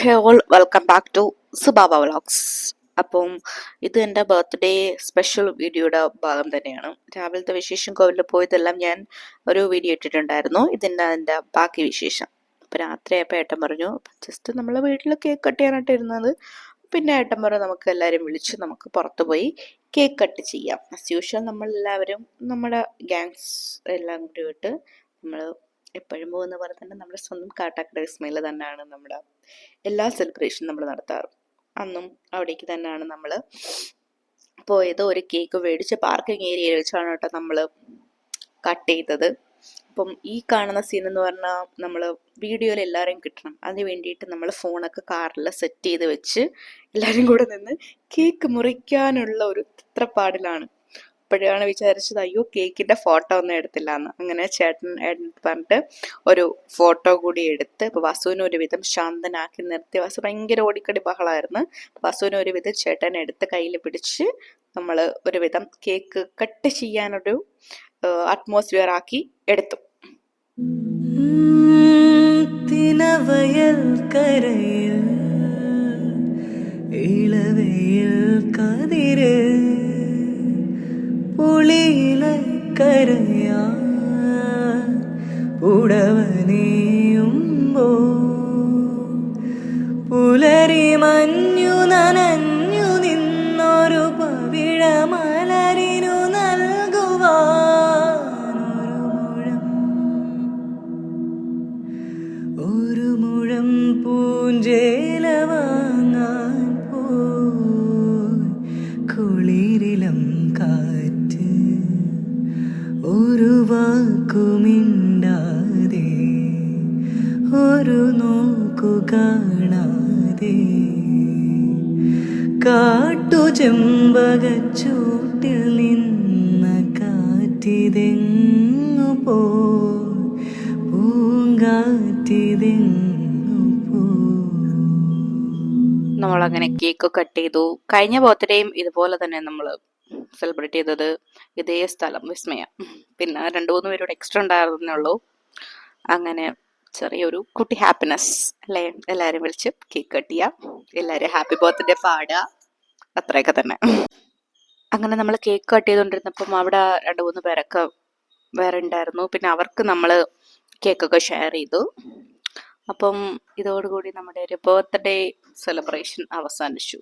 Hey all welcome back to Subaba vlogs അപ്പം ഇത് എന്റെ ബർത്ത്ഡേ സ്പെഷ്യൽ വീഡിയോയുടെ ഭാഗം തന്നെയാണ്. രാവിലത്തെ വിശേഷം കോവിലിൽ പോയതെല്ലാം ഞാൻ ഒരു വീഡിയോ ഇട്ടിട്ടുണ്ടായിരുന്നു. ഇതിന്റെ അതിന്റെ ബാക്കി വിശേഷം. അപ്പോൾ രാത്രിയായപ്പോൾ ഏട്ടൻ പറഞ്ഞു ജസ്റ്റ് നമ്മൾ വീട്ടിൽ കേക്ക് കട്ട് ചെയ്യാനായിട്ട് ഇരുന്നത്. പിന്നെ ഏട്ടൻ പറഞ്ഞു നമുക്ക് എല്ലാവരും വിളിച്ച് നമുക്ക് പുറത്ത് പോയി കേക്ക് കട്ട് ചെയ്യാം. ആസ് യൂഷ്വൽ നമ്മളെല്ലാവരും നമ്മുടെ ഗ്യാങ്സ് എല്ലാം കൂടി വിട്ട് നമ്മൾ എപ്പോഴും പോകുന്ന പോലെ തന്നെ നമ്മുടെ സ്വന്തം കാട്ടാക്കട വിസ്മയിൽ തന്നെയാണ് നമ്മുടെ എല്ലാ സെലിബ്രേഷനും നമ്മൾ നടത്താറ്. അന്നും അവിടേക്ക് തന്നെയാണ് നമ്മൾ പോയത്. ഒരു കേക്ക് മേടിച്ച് പാർക്കിംഗ് ഏരിയയിൽ വെച്ചാണ് കേട്ടോ നമ്മൾ കട്ട് ചെയ്തത്. അപ്പം ഈ കാണുന്ന സീൻ എന്ന് പറഞ്ഞാൽ നമ്മൾ വീഡിയോയിൽ എല്ലാവരെയും കിട്ടണം. അതിന് വേണ്ടിയിട്ട് നമ്മൾ ഫോണൊക്കെ കാറിൽ സെറ്റ് ചെയ്ത് വെച്ച് എല്ലാവരും കൂടെ നിന്ന് കേക്ക് മുറിക്കാനുള്ള ഒരു ചിത്രപ്പാടിലാണ്. അപ്പോഴാണ് വിചാരിച്ചത് അയ്യോ കേക്കിന്റെ ഫോട്ടോ ഒന്നും എടുത്തില്ല എന്ന് അങ്ങനെ ചേട്ടൻ പറഞ്ഞിട്ട് ഒരു ഫോട്ടോ കൂടി എടുത്ത് അപ്പോൾ വസുവിനെ ഒരുവിധം ശാന്തനാക്കി നിർത്തി. വസു ഭയങ്കര ഓടിക്കടി ബഹളമായിരുന്നു വസുവിനെ ഒരുവിധം ചേട്ടൻ എടുത്ത് കയ്യിൽ പിടിച്ച് നമ്മൾ ഒരുവിധം കേക്ക് കട്ട് ചെയ്യാനൊരു അറ്റ്മോസ്ഫിയർ ആക്കി എടുത്തു. തിനവയൽ കരയിൽ ഇളവയിൽ കതിര് പുളിയില കരയാ ഉടവനെയുമ്പോ പുലരി മഞ്ഞു നനഞ്ഞു നിന്നൊരു പവിഴ മലരിനു നൽകുവാനൊരു മുഴം. ഒരു മുഴം പൂഞ്ചേല വാങ്ങാൻ പോയി. കാറ്റ് ഒരു വാക്കുമിണ്ടാതെ ഒരു നോക്കു കാണാതെ. കാട്ടു ചെമ്പകച്ചൂട്ടിൽ നിന്ന കാറ്റിതെങ്ങു പോ നമ്മളങ്ങനെ കേക്ക് കട്ട് ചെയ്തു. കഴിഞ്ഞ ബർത്ത്ഡേയും ഇതുപോലെ തന്നെ നമ്മൾ സെലിബ്രേറ്റ് ചെയ്തത് ഇതേ സ്ഥലം വിസ്മയ. പിന്നെ രണ്ട് മൂന്ന് പേരോട് എക്സ്ട്രാ ഉണ്ടായിരുന്നേ ഉള്ളൂ. അങ്ങനെ ചെറിയൊരു കുട്ടി ഹാപ്പിനെസ് അല്ലേ? എല്ലാവരും വിളിച്ച് കേക്ക് കട്ടിയ എല്ലാവരും ഹാപ്പി ബർത്ത്ഡേ പാടുക. അത്രയൊക്കെ തന്നെ. അങ്ങനെ നമ്മൾ കേക്ക് കട്ട് ചെയ്തുകൊണ്ടിരുന്നപ്പം അവിടെ രണ്ട് മൂന്ന് പേരൊക്കെ വേറെ ഉണ്ടായിരുന്നു. പിന്നെ അവർക്ക് നമ്മൾ കേക്കൊക്കെ ഷെയർ ചെയ്തു. അപ്പം ഇതോടുകൂടി നമ്മുടെ ഒരു ബർത്ത്ഡേ സെലിബ്രേഷൻ അവസാനിച്ചു.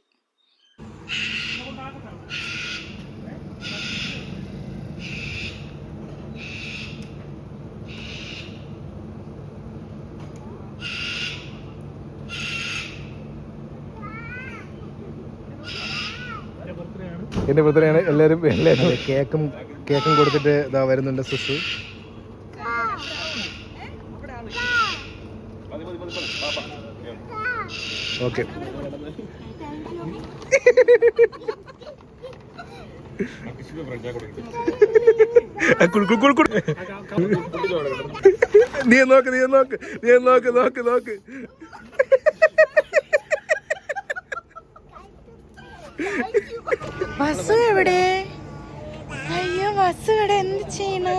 എന്റെ ബർത്ത്ഡേയാണ് എല്ലാരും എല്ലാവരും കേക്കും കേക്കും കൊടുത്തിട്ട് ഇതാ വരുന്നുണ്ട് സുസു. ഓക്കെ. നീ നോക്ക് നീ നോക്ക് നീ നോക്ക് നോക്ക് നോക്ക്. വസു എവിടെ? അയ്യോ വസു ഇവിടെ എന്ത് ചെയ്യുന്നു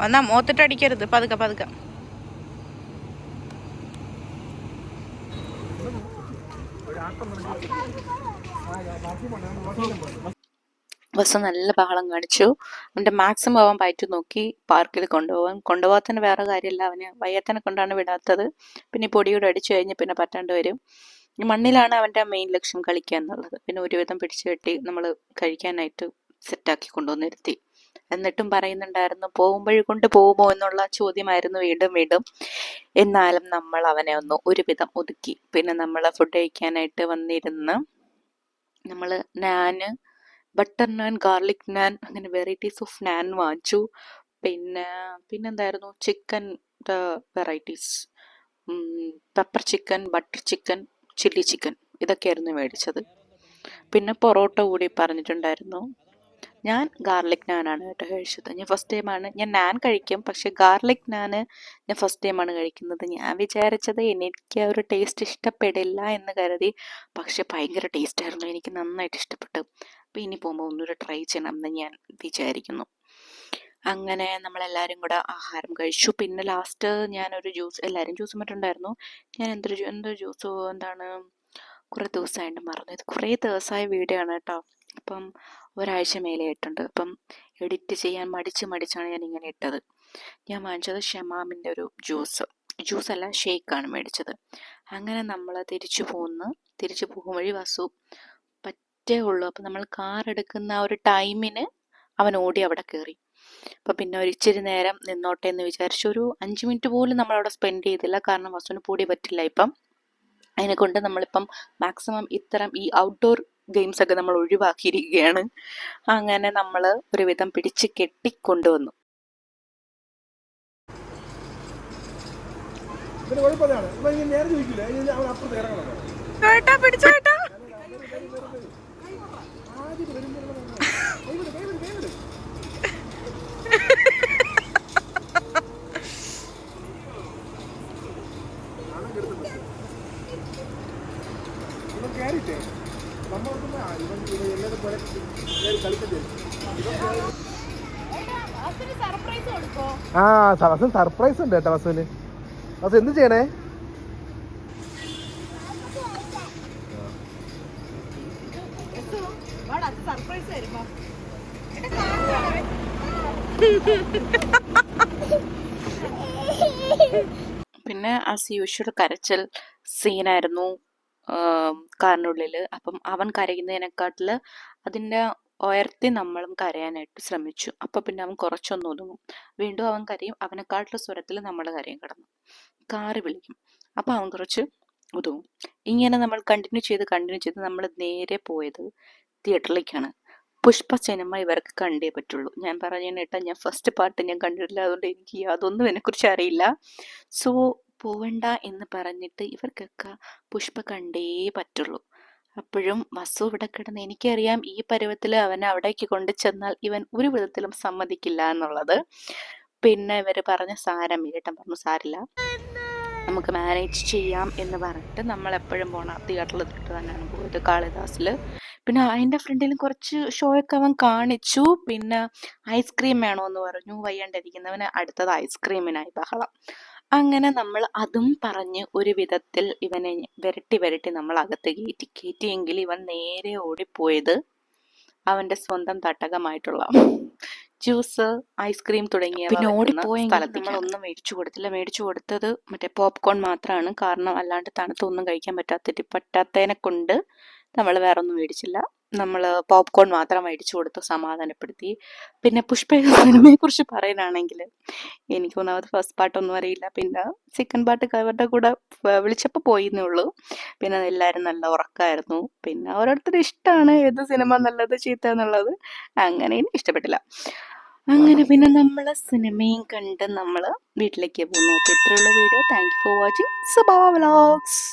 വന്നാ മോത്തിട്ട് അടിക്കരുത്. പതുക്കെ പതുക്കെ. ബസ് നല്ല ബഹളം കാണിച്ചു. അവന്റെ മാക്സിമം അവൻ പയറ്റി നോക്കി പാർക്കിൽ കൊണ്ടുപോകാൻ കൊണ്ടുപോകാത്തതിന് വേറെ കാര്യമില്ല. അവന് വയ്യാത്തനെ കൊണ്ടാണ് വിടാത്തത്. പിന്നെ പൊടിയോട് അടിച്ചു കഴിഞ്ഞ് പിന്നെ പറ്റാണ്ട് വരും. മണ്ണിലാണ് അവന്റെ മെയിൻ ലക്ഷ്യം കളിക്കുക എന്നുള്ളത്. പിന്നെ ഒരുവിധം പിടിച്ചു കെട്ടി നമ്മൾ കഴിക്കാനായിട്ട് സെറ്റാക്കി കൊണ്ടുവന്നിരുത്തി. എന്നിട്ടും പറയുന്നുണ്ടായിരുന്നു പോകുമ്പോഴും കൊണ്ട് പോകുമോ? എന്നുള്ള ചോദ്യമായിരുന്നു വീണ്ടും വീണ്ടും. എന്നാലും നമ്മൾ അവനെ ഒന്ന് ഒരുവിധം ഒതുക്കി. പിന്നെ നമ്മൾ ഫുഡ് കഴിക്കാനായിട്ട് വന്നിരുന്ന് നമ്മൾ നാന് ബട്ടർ നാൻ ഗാർലിക് നാൻ അങ്ങനെ വെറൈറ്റീസ് ഓഫ് നാൻ വാങ്ങിച്ചു. പിന്നെ പിന്നെന്തായിരുന്നു? Chicken varieties. Pepper chicken butter chicken chilli chicken ഇതൊക്കെയായിരുന്നു മേടിച്ചത്. പിന്നെ പൊറോട്ട കൂടി പറഞ്ഞിട്ടുണ്ടായിരുന്നു. ഞാൻ ഗാർലിക് നാനാണ് കേട്ടോ കഴിച്ചത്. ഞാൻ ഫസ്റ്റ് ടൈമാണ് ഞാൻ നാൻ കഴിക്കും പക്ഷെ ഗാർലിക് നാന് ഞാൻ ഫസ്റ്റ് ടൈമാണ് കഴിക്കുന്നത്. ഞാൻ വിചാരിച്ചത് എനിക്ക് ആ ഒരു ടേസ്റ്റ് ഇഷ്ടപ്പെടില്ല എന്ന് കരുതി പക്ഷെ ഭയങ്കര ടേസ്റ്റ് ആയിരുന്നു. എനിക്ക് നന്നായിട്ട് ഇഷ്ടപ്പെട്ടു. അപ്പോൾ ഇനി പോകുമ്പോൾ ഒന്നുകൂടെ ട്രൈ ചെയ്യണം എന്ന് ഞാൻ വിചാരിക്കുന്നു. അങ്ങനെ നമ്മളെല്ലാവരും കൂടെ ആഹാരം കഴിച്ചു. പിന്നെ ലാസ്റ്റ് ഞാനൊരു ജ്യൂസ് എല്ലാവരും ജ്യൂസ് മറ്റുണ്ടായിരുന്നു ഞാൻ എന്തൊരു എന്തൊരു ജ്യൂസ് എന്താണ് കുറേ ദിവസമായിട്ട് മറന്നു. ഇത് കുറേ ദിവസമായ വീഡിയോ ആണ് കേട്ടോ. അപ്പം ഒരാഴ്ച മേലെ ആയിട്ടുണ്ട്. അപ്പം എഡിറ്റ് ചെയ്യാൻ മടിച്ച് മടിച്ചാണ് ഞാൻ ഇങ്ങനെ ഇട്ടത്. ഞാൻ വാങ്ങിച്ചത് ഷമാമിന്റെ ഒരു ജ്യൂസ് ജ്യൂസ് അല്ല ഷേക്കാണ് മേടിച്ചത്. അങ്ങനെ നമ്മൾ തിരിച്ചു പോകുന്നു തിരിച്ചു പോകും വഴി വസു. പറ്റേ ഉള്ളൂ. അപ്പം നമ്മൾ കാർ എടുക്കുന്ന ആ ഒരു ടൈമിന് അവൻ ഓടി അവിടെ കയറി അപ്പം പിന്നെ ഒരു ഇച്ചിരി നേരം നിന്നോട്ടെ എന്ന് വിചാരിച്ചു ഒരു അഞ്ച് മിനിറ്റ് പോലും നമ്മൾ അവിടെ സ്പെൻഡ് ചെയ്തില്ല. കാരണം വസുവിന് പൂടി പറ്റില്ല ഇപ്പം. അതിനെ കൊണ്ട് നമ്മളിപ്പം മാക്സിമം ഇത്തരം ഈ ഔട്ട്ഡോർ ഗെയിംസ് ഒക്കെ നമ്മൾ ഒഴിവാക്കിയിരിക്കുകയാണ്. അങ്ങനെ നമ്മൾ ഒരുവിധം പിടിച്ച് കെട്ടിക്കൊണ്ടുവന്നു. നേരെ ചോദിക്കില്ല അവൻ അപ്പുറത്ത് ഇറങ്ങണം. ആ വസൻ സർപ്രൈസ് ഉണ്ട് കേട്ടോ വസുവിന്. വസു എന്ത് ചെയ്യണേ? പിന്നെ ആസ് യൂഷ്വൽ കരച്ചൽ സീനായിരുന്നു കാറിനുള്ളിൽ അപ്പം അവൻ കരയുന്നതിനെക്കാട്ടിൽ അതിന്റെ ഉയർത്തി നമ്മളും കരയാനായിട്ട് ശ്രമിച്ചു. അപ്പം പിന്നെ അവൻ കുറച്ചൊന്നും ഒതുങ്ങും. വീണ്ടും അവൻ കരയും. അവനെക്കാട്ടിലെ സ്വരത്തിൽ നമ്മൾ കരയും കിടന്നു. കാറ് വിളിക്കും. അപ്പം അവൻ കുറച്ച് ഒതുങ്ങും. ഇങ്ങനെ നമ്മൾ കണ്ടിന്യൂ ചെയ്ത് കണ്ടിന്യൂ ചെയ്ത് നമ്മൾ നേരെ പോയത് തിയേറ്ററിലേക്കാണ്. പുഷ്പ സിനിമ ഇവർക്ക് കണ്ടേ പറ്റുള്ളൂ. ഞാൻ പറഞ്ഞു കേട്ടാ ഞാൻ ഫസ്റ്റ് പാർട്ട് ഞാൻ കണ്ടിട്ടില്ല അതുകൊണ്ട് എനിക്ക് യാതൊന്നും ഇതിനെക്കുറിച്ച് അറിയില്ല. സോ പോവണ്ട എന്ന് പറഞ്ഞിട്ട് ഇവർക്കൊക്കെ പുഷ്പ കണ്ടേ പറ്റുള്ളൂ. അപ്പോഴും വസു ഇവിടെ കിടന്ന് എനിക്കറിയാം ഈ പരുവത്തിൽ അവൻ അവിടേക്ക് കൊണ്ടു ചെന്നാൽ ഇവൻ ഒരു വിധത്തിലും സമ്മതിക്കില്ല എന്നുള്ളത്. പിന്നെ ഇവർ പറഞ്ഞ സാരം ഏട്ടൻ പറഞ്ഞു സാരില്ല. നമുക്ക് മാനേജ് ചെയ്യാം എന്ന് പറഞ്ഞിട്ട് നമ്മൾ എപ്പോഴും പോണ. തിയേറ്ററിൽ തൊട്ട് തന്നെയാണ് പോയത് കാളിദാസിൽ പിന്നെ അതിന്റെ ഫ്രണ്ടിലും കുറച്ച് ഷോയൊക്കെ അവൻ കാണിച്ചു. പിന്നെ ഐസ്ക്രീം വേണമെന്ന് പറഞ്ഞു. വയ്യാണ്ടിരിക്കുന്നവന് അടുത്തത് ഐസ്ക്രീമിനായി ബഹളം. അങ്ങനെ നമ്മൾ അതും പറഞ്ഞ് ഒരു വിധത്തിൽ ഇവനെ വരട്ടി വരട്ടി നമ്മൾ അകത്ത് കയറ്റി. കയറ്റിയെങ്കിൽ ഇവൻ നേരെ ഓടിപ്പോയത് അവന്റെ സ്വന്തം തട്ടകമായിട്ടുള്ള ജ്യൂസ് ഐസ്ക്രീം തുടങ്ങിയ പിന്നെ ഓടിപ്പോയ സ്ഥലത്ത് നമ്മളൊന്നും മേടിച്ചു കൊടുത്തില്ല. മേടിച്ചു കൊടുത്തത് മറ്റേ പോപ്കോൺ മാത്രമാണ് കാരണം അല്ലാണ്ട് തണുത്തൊന്നും കഴിക്കാൻ പറ്റാത്ത പറ്റാത്തതിനെ കൊണ്ട് നമ്മൾ വേറെ ഒന്നും മേടിച്ചില്ല. നമ്മൾ പോപ്കോൺ മാത്രം മേടിച്ചു കൊടുത്ത് സമാധാനപ്പെടുത്തി. പിന്നെ പുഷ്പ സിനിമയെ കുറിച്ച് പറയാനാണെങ്കിൽ എനിക്ക് ഒന്നാമത് ഫസ്റ്റ് പാട്ടൊന്നും അറിയില്ല. പിന്നെ സെക്കൻഡ് പാട്ട് അവരുടെ കൂടെ വിളിച്ചപ്പോൾ പോയിന്നേ ഉള്ളൂ. പിന്നെ എല്ലാവരും നല്ല ഉറക്കമായിരുന്നു പിന്നെ ഓരോരുത്തർ ഇഷ്ടമാണ് ഏത് സിനിമ നല്ലത് ചീത്ത എന്നുള്ളത്. അങ്ങനെ ഇഷ്ടപ്പെട്ടില്ല. അങ്ങനെ പിന്നെ നമ്മൾ സിനിമയും കണ്ട് നമ്മൾ വീട്ടിലേക്ക് പോകുന്നു. അപ്പോൾ ഇത്രയുള്ള video. Thank you for watching Suba vlogs